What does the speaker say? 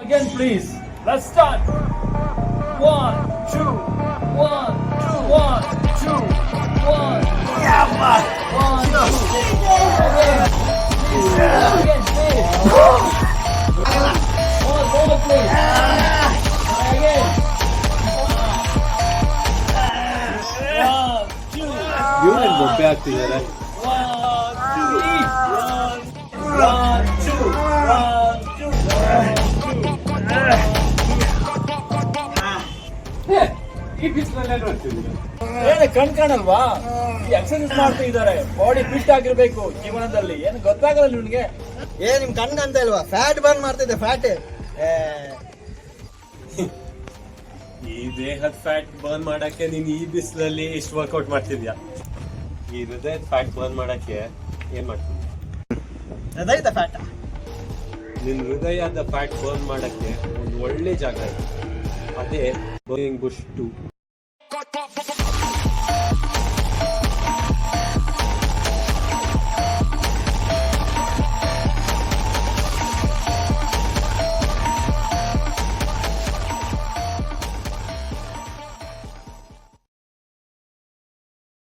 Again, please. Let's start. One, two, one, two, one, two, one. Yeah, man. One, two. One two. You didn't go back to that. Eh? One, two, three. ಈ ಬಿಸಿಲಲ್ಲೇ ನೋಡ್ತಿದ್ದೀರಾ ಏನು ಕಣ್ ಕಾಣಲ್ವಾ? Exercise ಮಾಡ್ತಾ ಇದ್ದಾರೆ. Body fit ಆಗಿರ್ಬೇಕು ಜೀವನದಲ್ಲಿ. ಏನು ಗೊತ್ತಾಗಲ್ಲ ನಿನ್ಗೆ ಏ ನಿಮ್ ಕಣ್ಣು ಅಂತ ಇಲ್ವಾ? ಫ್ಯಾಟ್ ಬರ್ನ್ ಮಾಡ್ತಿದ್ದೆ ಫ್ಯಾಟ್ ಈ ದೇಹದ ಫ್ಯಾಟ್ ಬರ್ನ್ ಮಾಡಕ್ಕೆ ನೀನ್ ಈ ಬಿಸಿಲಲ್ಲಿ ಇಷ್ಟು ವರ್ಕೌಟ್ ಮಾಡ್ತಿದ್ಯಾ? ಈ ಹೃದಯದ ಫ್ಯಾಟ್ ಬರ್ನ್ ಮಾಡಕ್ಕೆ ಏನ್ ಮಾಡ್ತೀನಿ ಹೃದಯದ ಫ್ಯಾಟ್ ನಿನ್ ಹೃದಯದ ಫ್ಯಾಟ್ ಬರ್ನ್ ಮಾಡಕ್ಕೆ ಒಂದು ಒಳ್ಳೆ ಜಾಗ ಇದೆ. ಅದೇ Burning Bush 2.